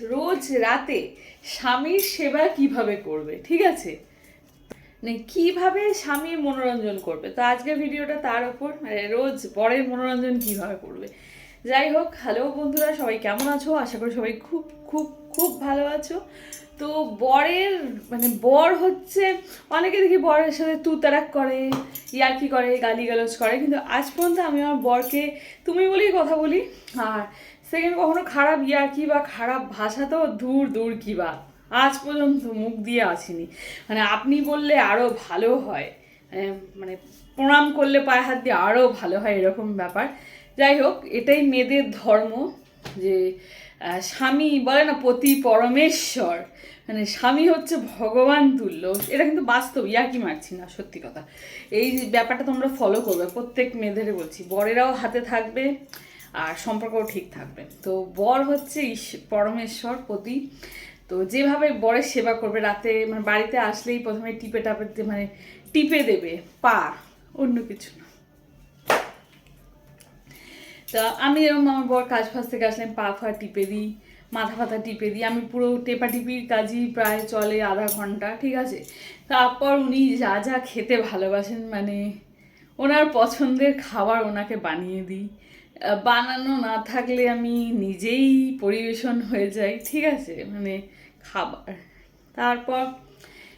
রোজ রাতে স্বামীর সেবা কীভাবে করবে? ঠিক আছে? মানে কীভাবে স্বামীর মনোরঞ্জন করবে? তো আজকের ভিডিওটা তার ওপর। মানে রোজ বরের মনোরঞ্জন কীভাবে করবে? যাই হোক, হ্যালো বন্ধুরা, সবাই কেমন আছো? আশা করি সবাই খুব খুব খুব ভালো আছো। তো বরের মানে বর হচ্ছে, অনেকে দেখি বরের সাথে তু তারাক করে, ইয়ার্কি করে, গালিগালাজ করে। কিন্তু আজ পর্যন্ত আমি আমার বরকে, তুমি বলেই কথা বলি। আর সেকেন্ড কখনো খারাপ ইয়ার্কি বা খারাপ ভাষা তো দূর দূর কি বা? আজ পর্যন্ত মুখ দিয়ে আসিনি। মানে আপনি বললে আরও ভালো হয়। মানে মানে প্রণাম করলে পায়ে হাত দিয়ে আরও ভালো হয় এরকম ব্যাপার। যাই হোক, এটাই মেয়েদের ধর্ম যে স্বামী বলে না পতি পরমেশ্বর। মানে স্বামী হচ্ছে ভগবান তুল্য। এটা কিন্তু বাস্তব, ইয়ার্কি মারছি না, সত্যি কথা। এই ব্যাপারটা তোমরা ফলো করবে, প্রত্যেক মেয়েদের বলছি। বরেরাও হাতে থাকবে। আর সম্পর্কও ঠিক থাকবে। তো বর হচ্ছে পরমেশ্বর, পতি। তো যেভাবে বরের সেবা করবে, রাতে মানে বাড়িতে আসলেই প্রথমে টিপে টাপে মানে টিপে দেবে পা অন্য কিছু না। তা আমি এরকম আমার বর কাজ ফাজ থেকে আসলে পা ফা টিপে দিই, মাথা ফাথা টিপে দিই। আমি পুরো টেপাটিপির কাজই প্রায় চলে আধা ঘণ্টা, ঠিক আছে? তারপর উনি যা যা খেতে ভালোবাসেন মানে ওনার পছন্দের খাবার ওনাকে বানিয়ে দিই। বানানো না থাকলে আমি নিজেই পরিবেশন হয়ে যাই, ঠিক আছে? মানে খাবার। তারপর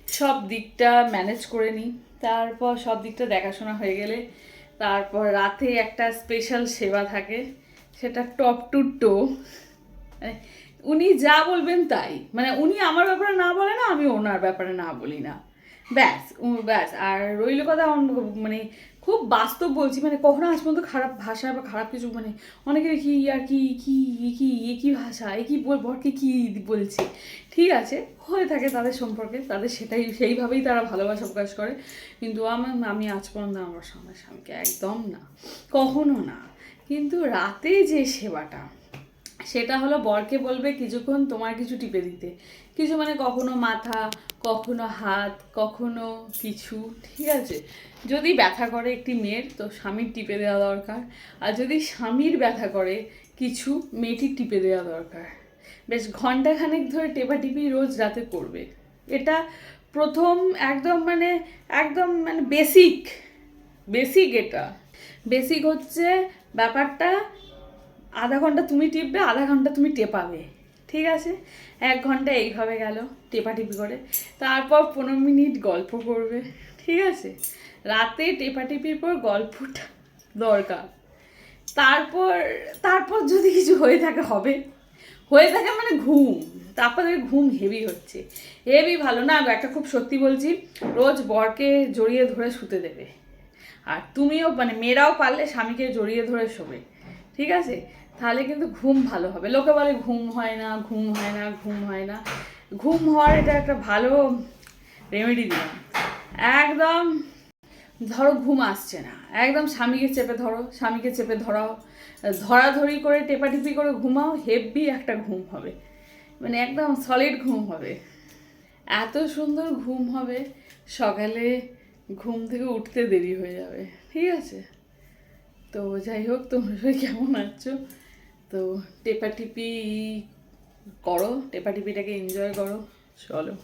সব দিকটা ম্যানেজ করে নিই। তারপর সব দিকটা দেখাশোনা হয়ে গেলে তারপর রাতে একটা স্পেশাল সেবা থাকে, সেটা টপ টু টো। মানে উনি যা বলবেন তাই। মানে উনি আমার ব্যাপারে না বলে না, আমি ওনার ব্যাপারে না বলি না। ব্যাস ব্যাস। আর রইল কথা মানে খুব বাস্তব বলছি মানে কখনো আজ পর্যন্ত খারাপ ভাষা বা খারাপ কিছু মানে অনেকে দেখি আর কি কি কি কি ভাষা এ কি বল, বরকে কি বলছি। ঠিক আছে, হয়ে থাকে তাদের সম্পর্কে, তাদের সেটাই, সেইভাবেই তারা ভালোবাসা প্রকাশ করে। কিন্তু আমার, আমি আজ পর্যন্ত আমার স্বামীর স্বামীকে একদম না, কখনো না। কিন্তু রাতে যে সেবাটা সেটা হলো বরকে বলবে, কিছুক্ষণ তোমার কিছু টিপে দিতে। কিছু মানে কখনো মাথা, কখনো হাত, কখনো কিছু, ঠিক আছে? যদি ব্যথা করে একটি মেয়ের, তো স্বামীর টিপে দেওয়া দরকার। আর যদি স্বামীর ব্যথা করে, কিছু মেয়েটির টিপে দেওয়া দরকার। বেশ ঘন্টাখানেক ধরে টেপাটিপি রোজ রাতে করবে। এটা প্রথম একদম মানে একদম মানে বেসিক বেসিক এটা। বেসিক হচ্ছে ব্যাপারটা আধা ঘণ্টা তুমি টিপবে, আধা ঘণ্টা তুমি টেপাবে। ঠিক আছে? এক ঘণ্টা এইভাবে গেল টেপাটিপি করে। তারপর পনেরো মিনিট গল্প করবে। ঠিক আছে? রাতে টেপাটিপির পর গল্পটা দরকার। তারপর তারপর যদি কিছু হয়ে থাকে, হবে। হয়ে থাকে মানে ঘুম। তারপর দেখবে ঘুম হেভি হচ্ছে। হেভি ভালো না একটা খুব সত্যি বলছি, রোজ বরকে জড়িয়ে ধরে শুতে দেবে। আর তুমিও মানে মেয়েরাও পারলে স্বামীকে জড়িয়ে ধরে শোবে। ঠিক আছে? তাহলে কিন্তু ঘুম ভালো হবে। লোকে বলে ঘুম হয় না, ঘুম হয় না, ঘুম হয় না। ঘুম হওয়ার এটা একটা ভালো রেমেডি দিলাম। একদম, ধরো ঘুম আসছে না। একদম স্বামীকে চেপে ধরো, স্বামীকে চেপে ধরাও। ধরাধরি করে, টেপাটিপি করে ঘুমাও, হেভি একটা ঘুম হবে। মানে একদম সলিড ঘুম হবে। এত সুন্দর ঘুম হবে, সকালে ঘুম থেকে উঠতে দেরি হয়ে যাবে। ঠিক আছে? তো যাই হোক, তোমরা কেমন আছো? তো টেপাটিপি করো টেপাটিপিটাকে এনজয় করো। চলো।